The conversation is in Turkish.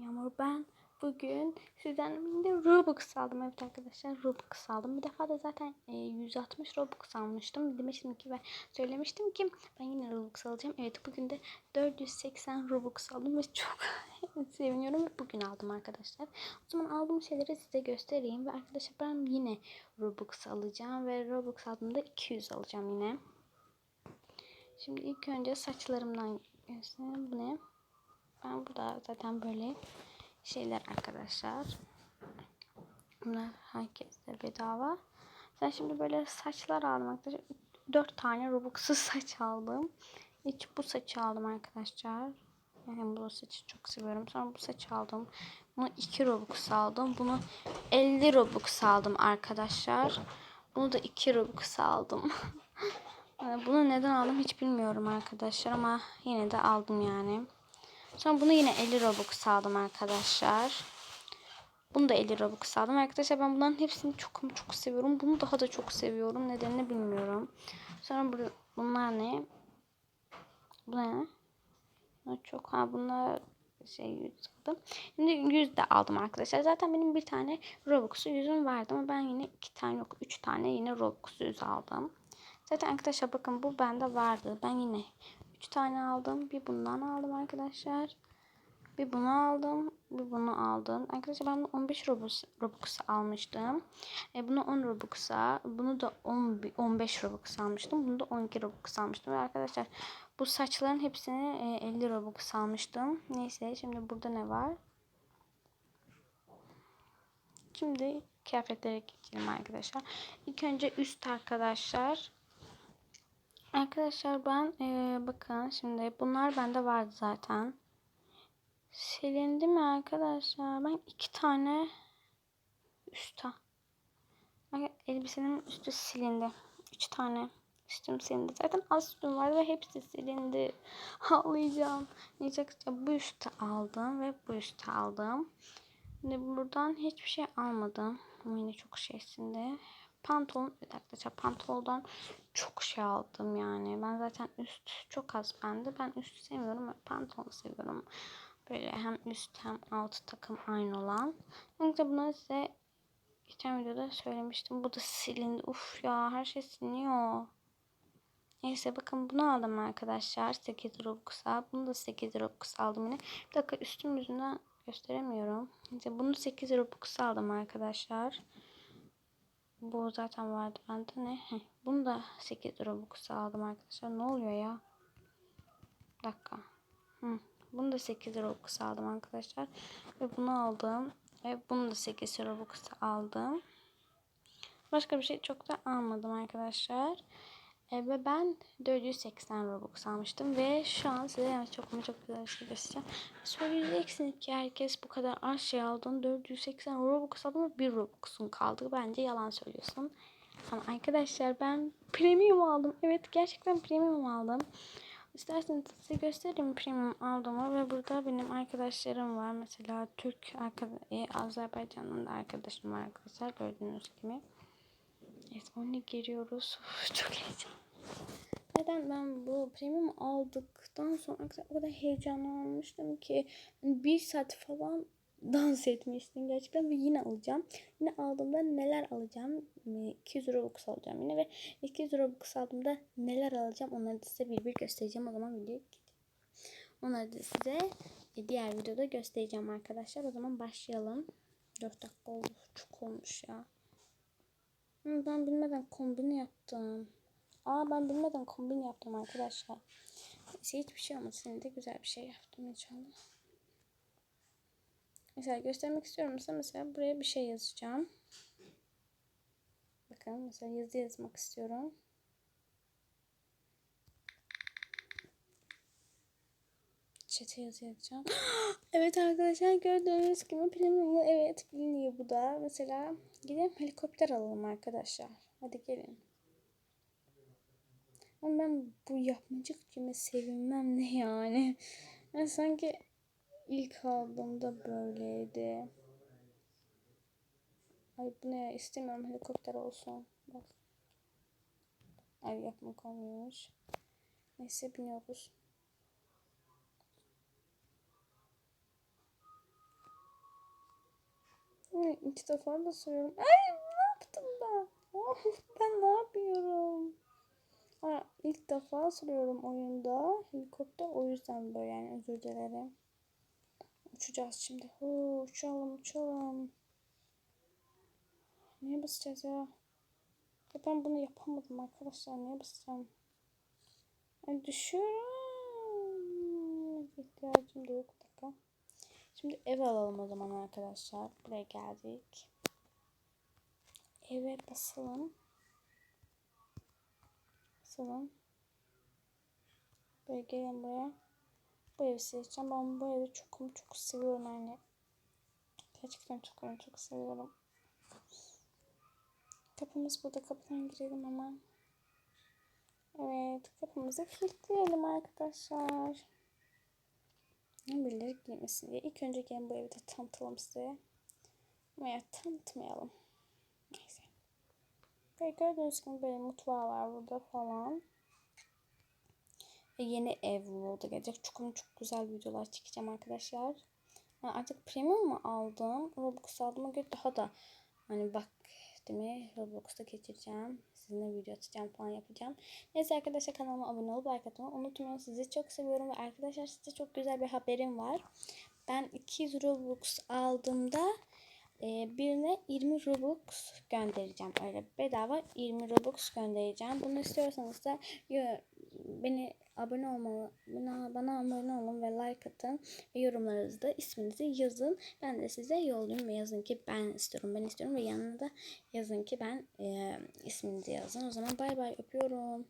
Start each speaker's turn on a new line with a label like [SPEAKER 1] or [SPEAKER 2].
[SPEAKER 1] Yağmur ben bugün sizden birlikte Robux aldım evet arkadaşlar Robux aldım. Bir defa da zaten e, 160 Robux almıştım. Demiştim ki ben söylemiştim ki ben yine Robux alacağım. Evet bugün de 480 Robux aldım ve çok seviniyorum bugün aldım arkadaşlar. O zaman aldığım şeyleri size göstereyim ve arkadaşlar ben yine Robux alacağım ve Robux aldığımda 200 alacağım yine. Şimdi ilk önce saçlarımdan göstereyim. Bu ne? Ben burada zaten böyle şeyler arkadaşlar. Bunlar herkese bedava. Sen şimdi böyle saçlar arkadaşlar. 4 tane Robux'u saç aldım. İlk bu saçı aldım arkadaşlar. Yani bu saçı çok seviyorum. Sonra bu saçı aldım. Bunu 2 Robux aldım. Bunu 50 Robux aldım arkadaşlar. Bunu da 2 Robux aldım. Bunu neden aldım hiç bilmiyorum arkadaşlar ama yine de aldım yani. Sonra bunu yine 50 Robux aldım arkadaşlar. Bunu da 50 Robux aldım. Arkadaşlar ben bunların hepsini çok çok seviyorum. Bunu daha da çok seviyorum. Nedenini bilmiyorum. Sonra bu, bunlar ne? Bu ne? Çok ha bunlar şey 100 aldım. Şimdi 100 de aldım arkadaşlar. Zaten benim bir tane Robux'u yüzüm vardı ama ben yine iki tane yok üç tane yine Robux yüz aldım. Zaten arkadaşlar bakın bu bende vardı. Ben yine 3 tane aldım. Bir bundan aldım arkadaşlar. Bir bunu aldım. Bir bunu aldım. Arkadaşlar ben 15 Robux, Robux almıştım. E, bunu 10 Robux'a. Bunu da 10, 15 Robux almıştım. Bunu da 12 Robux almıştım. Ve arkadaşlar bu saçların hepsini e, 50 Robux almıştım. Neyse şimdi burada ne var? Şimdi kıyafetlere geçelim arkadaşlar. İlk önce üst arkadaşlar. Arkadaşlar ben e, bakın şimdi bunlar bende vardı zaten. Silindi mi arkadaşlar? Ben iki tane üstte. Elbisenin üstü silindi. Üç tane üstüm silindi. Zaten az üstüm vardı ve hepsi silindi. Ağlayacağım. Neyse bu üstü aldım ve bu üstü aldım. Şimdi buradan hiçbir şey almadım. Yine çok şeysinde pantolon arkadaşlar pantolondan çok şey aldım yani. Ben zaten üst çok az bende. Ben üst sevmiyorum. Pantolon seviyorum. Böyle hem üst hem alt takım aynı olan. Neyse bunu size geçen videoda söylemiştim. Bu da silindi. Uf ya her şey siliniyor. Neyse bakın bunu aldım arkadaşlar. 8 Robux'a. Bunu da 8 Robux aldım yine. Bir dakika üstüm yüzünden gösteremiyorum. Neyse bunu 8 Robux aldım arkadaşlar. Bu zaten vardı bende ne? Heh, bunu da 8 Robux aldım arkadaşlar. Ne oluyor ya? Bir dakika. Hı. Bunu da 8 Robux aldım arkadaşlar. Ve bunu aldım. Ve bunu da 8 Robux aldım. Başka bir şey çok da almadım arkadaşlar. E, ve ben 480 Robux almıştım. Ve şu an size yani çok ama çok güzel bir şey göstereceğim. Söyleyeceksiniz ki herkes bu kadar az şey aldın. 480 Robux aldın ama 1 Robux'un kaldı. Bence yalan söylüyorsun. Ama arkadaşlar ben premium aldım. Evet gerçekten premium aldım. İsterseniz size göstereyim premium aldığımı ve burada benim arkadaşlarım var. Mesela Türk arkadaş, e, Azerbaycan'ın da arkadaşım var arkadaşlar gördüğünüz gibi. Evet onu giriyoruz. Çok heyecan. Neden ben bu premium aldıktan sonra o kadar heyecanlanmıştım ki hani bir saat falan dans etmiştim gerçekten ve yine alacağım. Yine aldığımda neler alacağım? 200 Robux alacağım yine ve 200 Robux aldığımda neler alacağım onları da size bir bir göstereceğim. O zaman gidelim. Onları da size diğer videoda göstereceğim arkadaşlar. O zaman başlayalım. 4 dakika oldu. Çok olmuş ya. Ben bilmeden kombini yaptım. Aa ben bilmeden kombin yaptım arkadaşlar. Neyse hiçbir şey olmadı. Senin de güzel bir şey yaptım inşallah. Mesela göstermek istiyorum. Mesela, mesela buraya bir şey yazacağım. Bakın mesela yazı yazmak istiyorum. Çete yazı evet arkadaşlar gördüğünüz gibi premiumlu evet biliniyor bu da. Mesela gidelim helikopter alalım arkadaşlar. Hadi gelin. Ama ben bu yapmacık gibi sevinmem ne yani. yani sanki ilk aldığımda böyleydi. Ay bu ne istemiyorum helikopter olsun. Bak. Ay yapmak olmuyormuş. Neyse biniyoruz. İlk defa da soruyorum. Ay ne yaptım ben? Of, ben ne yapıyorum? Aa, ilk defa soruyorum oyunda. Helikopter o yüzden böyle yani özür dilerim. Uçacağız şimdi. Huu, uçalım uçalım. Neye basacağız ya? Ya ben bunu yapamadım arkadaşlar. Neye basacağım? Ay düşüyorum. İhtiyacım da yok. Şimdi ev alalım o zaman arkadaşlar. Buraya geldik. Eve basalım. Basalım. Böyle gelin buraya. Bu evi seçeceğim. Ben bu evi çok çok seviyorum yani. Gerçekten çok çok seviyorum. Kapımız burada. Kapıdan girelim ama. Evet. Kapımızı kilitleyelim arkadaşlar. Birileri girmesin diye. İlk önce gelin bu evi de tanıtalım size. Ama ya tanıtmayalım. Neyse. Böyle gördüğünüz gibi böyle mutfağı var burada falan. Ve yeni ev vlogu gelecek. Çok çok güzel videolar çekeceğim arkadaşlar. Yani artık premium mu aldım? Robux aldığıma göre daha da hani bak değil mi? Roblox'ta geçireceğim. Sizinle video atacağım falan yapacağım. Neyse arkadaşlar kanalıma abone olup like atmayı unutmayın. Sizi çok seviyorum ve arkadaşlar size çok güzel bir haberim var. Ben 200 Robux aldığımda e, birine 20 Robux göndereceğim. Öyle bedava 20 Robux göndereceğim. Bunu istiyorsanız da beni abone olmalı, bana, bana abone olun ve like atın ve yorumlarınızda isminizi yazın. Ben de size yollayayım ve yazın ki ben istiyorum, ben istiyorum ve yanına da yazın ki ben e, isminizi yazın. O zaman bay bay öpüyorum.